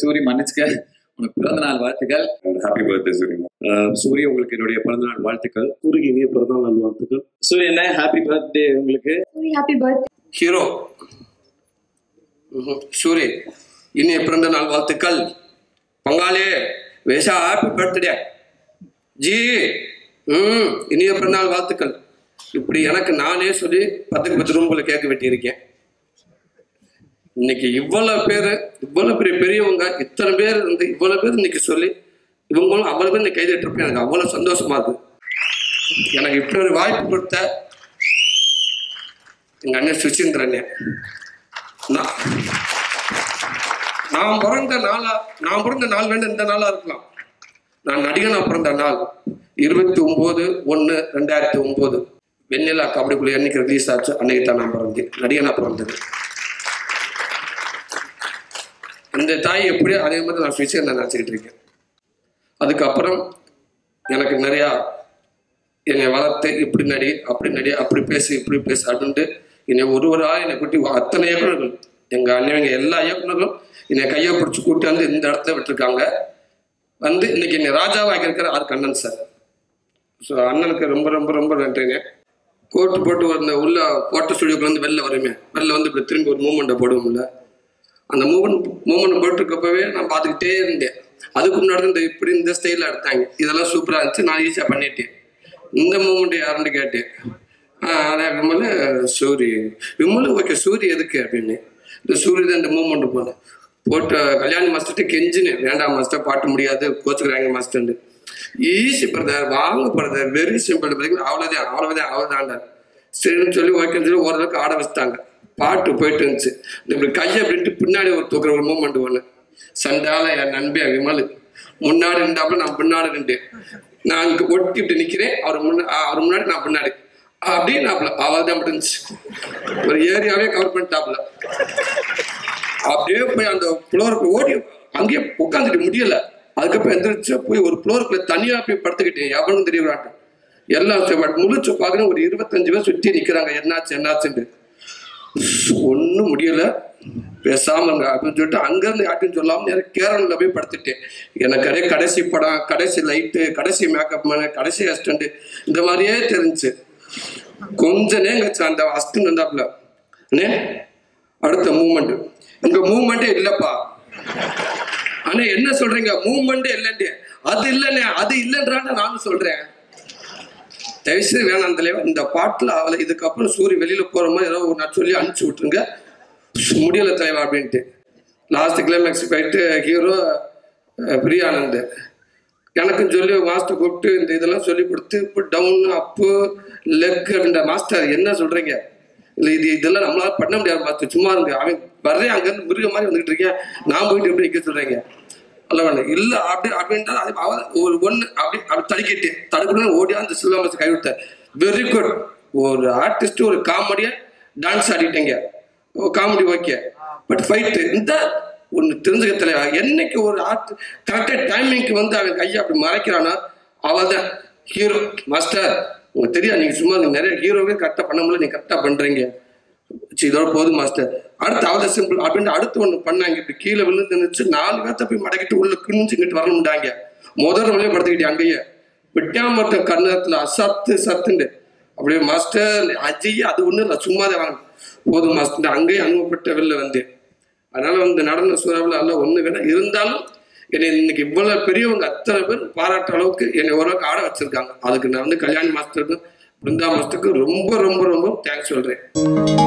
சூரி மன்னிச்சுக்க. உனக்கு பிறந்த நாள் வாழ்த்துக்கள் ஹாப்பி பர்த்டே சூரியமா சூரிய உங்களுக்கு என்னுடைய பிறந்தநாள் வாழ்த்துக்கள். சூரிய இனிய பிறந்தநாள் வாழ்த்துக்கள் சூரியண்ணே ஹாப்பி பர்த்டே உங்களுக்கு. Happy birthday hero. சூரி இனிய பிறந்த நாள் வாழ்த்துக்கள். பங்காளி வேஷா ஹாப்பி பர்த்டே ஜி ம் இனிய பிறந்த நாள் வாழ்த்துக்கள். இப்படி எனக்கு நானே சொல்லி பத்துக்கு பத்து ரூம்களை கேட்க வெட்டியிருக்கேன். இன்னைக்கு இவ்வளவு பேர் இவ்வளவு பெரிய பெரியவங்க இத்தனை பேர் இருந்து இவ்வளவு பேர் இன்னைக்கு சொல்லி இவங்களும் அவ்வளவு பேர் இன்னைக்கு கைதட்டுறப்ப எனக்கு அவ்வளவு சந்தோஷமா இருக்கு. எனக்கு இப்படி ஒரு வாய்ப்பு கொடுத்த எங்க அண்ணன் சுசீந்திரன். நான் நான் பிறந்த நாளா நான் பிறந்த நாள் வேணும் இந்த நாளா இருக்கலாம். நான் நடிகனா பிறந்த நாள் இருபத்தி ஒன்பது ஒன்று ரெண்டாயிரத்தி ஒன்பது வெண்ணிலா கபடிக்குள்ள என்னைக்கு ரிலீஸ் ஆச்சு அன்னைக்கு தான் நான் பிறந்தேன். நடிகனா பிறந்தது. அந்த தாய் எப்படியோ அதே மாதிரி நான் சுவிட்சர்லாந்து நினச்சிக்கிட்டு இருக்கேன். அதுக்கப்புறம் எனக்கு நிறையா என்னை வளர்த்து இப்படி நடி அப்படி நடி அப்படி பேசு இப்படி பேசு அப்படின்ட்டு என்னை ஒரு ஒரு ஆள் என்னை கூட்டி அத்தனை இயக்குநர்கள் எங்கள் அண்ணன் எல்லா இயக்குநர்களும் என்னை கையை பிடிச்சி கூட்டி வந்து இந்த இடத்துல விட்டுருக்காங்க. வந்து இன்னைக்கு என்னை ராஜாவாக இருக்கிற ஆர். கண்ணன் சார். ஸோ அண்ணனுக்கு ரொம்ப ரொம்ப ரொம்ப நன்றிங்க. கோட்டு போட்டு வந்த உள்ள போட்டோ ஸ்டுடியோக்குள்ள வந்து வெளில வருமே வெளில வந்து இப்படி திரும்பி ஒரு மூமெண்ட்டை போடுவோம்ல. அந்த மூமெண்ட் மூமெண்ட் போட்டிருக்கப்பவே நான் பார்த்துக்கிட்டே இருந்தேன். அதுக்கு முன்னாடி இந்த இப்படி இந்த ஸ்டைலில் எடுத்தாங்க. இதெல்லாம் சூப்பராக இருந்துச்சு. நான் ஈஸியாக பண்ணிட்டேன். இந்த மூமெண்ட் யாருன்னு கேட்டேன். ஆ, விமல் சூரி. விமல் ஓகே சூரி எதுக்கு அப்படின்னு. இந்த சூரிய தான் இந்த மூமெண்ட் போனேன். போட்ட கல்யாணி மாஸ்டர்கிட்ட கெஞ்சினேன். வேண்டாம் மாஸ்டர் பாட்டு முடியாது. கோச்சுக்கிறாங்க மாஸ்டர்னு ஈஸி பிரதர் வாங்க பிரதர் வெரி சிம்பிள் பார்த்தீங்கன்னா அவ்வளோதான் அவ்வளோதான் அவ்வளோதான்டா சரின்னு சொல்லி ஓகேன்னு சொல்லி ஓரளவுக்கு ஆட வச்சுட்டாங்க. பாட்டு போயிட்டு இருந்துச்சு. இப்படி கையை அப்படின்ட்டு பின்னாடி ஒரு தூக்குற ஒரு மூமெண்ட் ஒன்று சண்டால என் நண்பன் விமல். முன்னாடி இருந்தாப்புல நான் பின்னாடி நின்றேன். நான் இங்க ஒட்டி இப்படி நிக்கிறேன். அவர் முன்னா அவர் முன்னாடி நான் பின்னாடி. அப்படியே நான் அவள் தான் இருந்துச்சு. ஒரு ஏரியாவே கவர் பண்ணிட்டாப்புல. அப்படியே போய் அந்த ஃப்ளோருக்கு ஓடி அங்கேயே உட்காந்துட்டு முடியல. அதுக்கப்புறம் எந்திரிச்சு போய் ஒரு ஃப்ளோருக்குள்ள தனியா போய் படுத்துக்கிட்டேன். எவனும் தெரியவிடாட்டு எல்லாம் சரி, but முழிச்சு ஒரு இருபத்தஞ்சு பேர் சுற்றி நிக்கிறாங்க. என்னாச்சு என்னாச்சுன்னு ஒன்றும் முடியலை. பேசாமல் இருங்க அப்படின்னு சொல்லிட்டு அங்கேருந்து யார்ட்டும் சொல்லாமல் நேரம் கேரளில் போய் படுத்துட்டேன். எனக்கு அதே கடைசி படம் கடைசி லைட்டு கடைசி மேக்கப் மேனு கடைசி அசிஸ்டண்ட் இந்த மாதிரியே தெரிஞ்சுச்சு கொஞ்ச நேங்கச்சு அந்த அஸ்டன் வந்தாப்புல அண்ணே அடுத்த மூமெண்ட் இங்க மூமெண்ட்டே இல்லப்பா. அண்ணே என்ன சொல்றீங்க? மூமெண்ட்டே இல்லைன்ட்டு. அது இல்லைண்ணே அது இல்லைன்றான்னு நானும் சொல்றேன். தயவுசெய்து வேணாம் தலைவர் இந்த பாட்டில் அவளை இதுக்கப்புறம் சூரிய வெளியில் போகிற மாதிரி ஏதோ ஒரு நான் சொல்லி அனுப்பிச்சி விட்டுருங்க. முடியல தலைவா அப்படின்ட்டு. லாஸ்ட் கிளைமேக்ஸ் போயிட்டு ஹீரோ பிரியானந்த். எனக்கும் சொல்லி மாஸ்டர் கூப்பிட்டு இந்த இதெல்லாம் சொல்லி கொடுத்து இப்போ டவுன் அப்பு லெக் அப்படின்ற மாஸ்டர் என்ன சொல்கிறீங்க இல்லை இது இதெல்லாம் நம்மளால பண்ண முடியாது மாஸ்டர் சும்மா இருங்க. அவன் வர்றேன் அங்கேருந்து மிருக மாதிரி வந்துகிட்டு இருக்கேன். நான் போயிட்டு எப்படி நிற்க சொல்கிறீங்க அல்ல வேண்டாம். இல்ல அப்படி அப்படின்றா அது அவ ஒரு ஒண்ணு அப்படி அப்படி தடுக்கிட்டு தடுக்கணும்னு ஓடியா அந்த சிலம்பஸ் கைவிட்டார் வெரி குட் ஒரு ஆர்டிஸ்ட் ஒரு காமெடியா டான்ஸ் ஆடிட்டீங்க. காமெடி ஓகே பட் ஃபைட்டு இந்த ஒன்று தெரிஞ்சுக்க தலைவா என்னைக்கு ஒரு ஆர்ட் கரெக்டாக டைமிங்க்கு வந்து அவன் கையை அப்படி மறைக்கிறானா அவள் தான் ஹீரோ மாஸ்டர் உங்களுக்கு தெரியாது நீங்கள் சும்மா நிறைய ஹீரோவே கரெக்டாக பண்ண முடியல நீங்கள் கரெக்டாக பண்ணுறீங்க இதோட போதும் மாஸ்டர் அடுத்து அவத சிம்பிள் அப்படின்னு அடுத்து ஒன்று பண்ணாங்க. இப்படி கீழே விழுந்து நினைச்சு நாலு பேர்த்த போய் மடக்கிட்டு உள்ள கிழிஞ்சுக்கிட்டு வரணும்டாங்க. முதல் வழியே படுத்துக்கிட்டே அங்கேயே. விட்டாமட்ட கண்ணத்துல அசத்து சத்துண்டு. அப்படியே மாஸ்டர் அஜய் அது ஒன்றும் இல்லை சும்மா தான் வாங்க. போதும் மாஸ்டர் அங்கேயே அனுபவப்பட்ட வெளில வந்து. அதனால வந்து நடன சூறாவில் எல்லாம் ஒன்று வேணா இருந்தாலும் என்னை இன்னைக்கு இவ்வளவு பெரியவங்க அத்தனை பேர் பாராட்டுற அளவுக்கு என்னை ஓரளவுக்கு ஆட வச்சிருக்காங்க. அதுக்கு நான் வந்து கல்யாணி மாஸ்டருக்கும் பிருந்தா மாஸ்டருக்கும் ரொம்ப ரொம்ப ரொம்ப தேங்க்ஸ் சொல்றேன்.